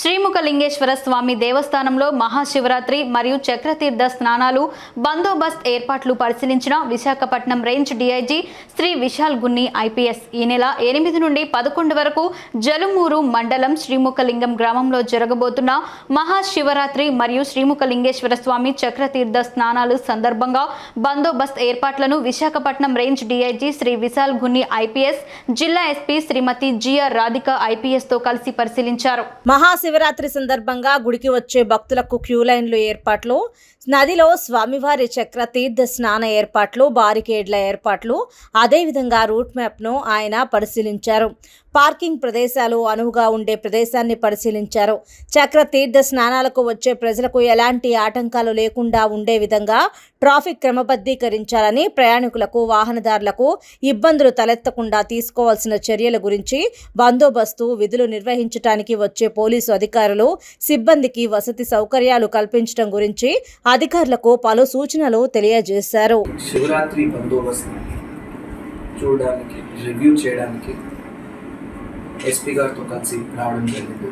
శ్రీముఖలింగేశ్వర స్వామి దేవస్థానంలో మహాశివరాత్రి మరియు చక్రతీర్థ స్నానాలు బందోబస్త్ ఏర్పాట్లు పరిశీలించిన Visakhapatnam range DIG Shri Vishal Gunni IPS. ఈ నెల ఎనిమిది నుండి పదకొండు వరకు జలుమూరు మండలం శ్రీముఖలింగం గ్రామంలో జరగబోతున్న మహాశివరాత్రి మరియు శ్రీముఖలింగేశ్వర స్వామి చక్రతీర్థ స్నానాలు సందర్భంగా బందోబస్త్ ఏర్పాట్లను Visakhapatnam range DIG Shri Vishal Gunni IPS జిల్లా ఎస్పీ శ్రీమతి జిఆర్ రాధిక ఐపీఎస్తో కలిసి పరిశీలించారు. మహాశివరాత్రి సందర్భంగా గుడికి వచ్చే భక్తులకు క్యూ లైన్లు ఏర్పాట్లు నదిలో స్వామివారి చక్ర తీర్థ స్నాన ఏర్పాట్లు బారికేడ్ల ఏర్పాట్లు అదేవిధంగా రూట్ మ్యాప్ను ఆయన పరిశీలించారు. పార్కింగ్ ప్రదేశాలు అనువుగా ఉండే ప్రదేశాన్ని పరిశీలించారు. చక్ర తీర్థ స్నానాలకు వచ్చే ప్రజలకు ఎలాంటి ఆటంకాలు లేకుండా ఉండే విధంగా ట్రాఫిక్ క్రమబద్ధీకరించాలని ప్రయాణికులకు వాహనదారులకు ఇబ్బందులు తలెత్తకుండా తీసుకోవాల్సిన చర్యల గురించి బందోబస్తు విధులు నిర్వహించడానికి వచ్చే పోలీసు అధికారులు సిబ్బందికి వసతి సౌకర్యాలు కల్పించడం గురించి అధికారులకు పలు సూచనలు తెలియజేశారు. శివరాత్రి బందోబస్తు చూడడానికి రివ్యూ చేయడానికి ఎస్పీ గారితో కలిసి రావడం జరిగింది.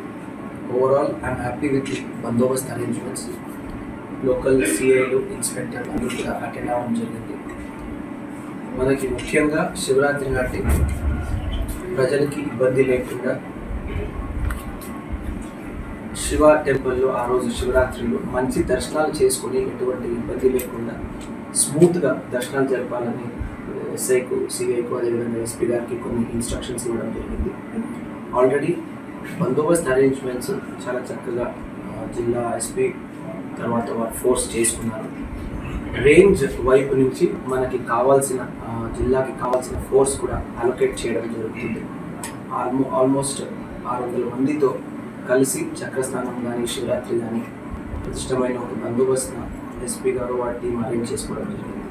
ఓవరాల్ ఐఎమ్ హ్యాపీ విత్ బందోబస్త్ అరేంజ్మెంట్స్ లోకల్ సిఐలు ఇన్స్పెక్టర్ అందరూ కూడా అటెండ్ అవ్వడం జరిగింది. మనకి ముఖ్యంగా శివరాత్రి నాటి ప్రజలకి ఇబ్బంది లేకుండా శివ టెంపుల్లో ఆ రోజు శివరాత్రిలో మంచి దర్శనాలు చేసుకుని ఎటువంటి ఇబ్బంది లేకుండా స్మూత్గా దర్శనాలు జరపాలని ఎస్ఐకు సిఐకు అదేవిధంగా ఎస్పీ గారికి కొన్ని ఇన్స్ట్రక్షన్స్ ఇవ్వడం జరిగింది. ఆల్రెడీ బందోబస్త్ అరేంజ్మెంట్స్ చాలా చక్కగా జిల్లా ఎస్పీ తర్వాత వారు ఫోర్స్ చేసుకున్నారు. రేంజ్ వైపు నుంచి మనకి కావాల్సిన జిల్లాకి కావాల్సిన ఫోర్స్ కూడా అలొకేట్ చేయడం జరుగుతుంది. ఆల్మో ఆల్మోస్ట్ ఆరు వందల మందితో కలిసి చక్రస్థానం కానీ శివరాత్రి కానీ ప్రతిష్టమైన ఒక బందోబస్తు ఎస్పీ గారు వాటి టీం అరేంజ్ చేసుకోవడం జరిగింది.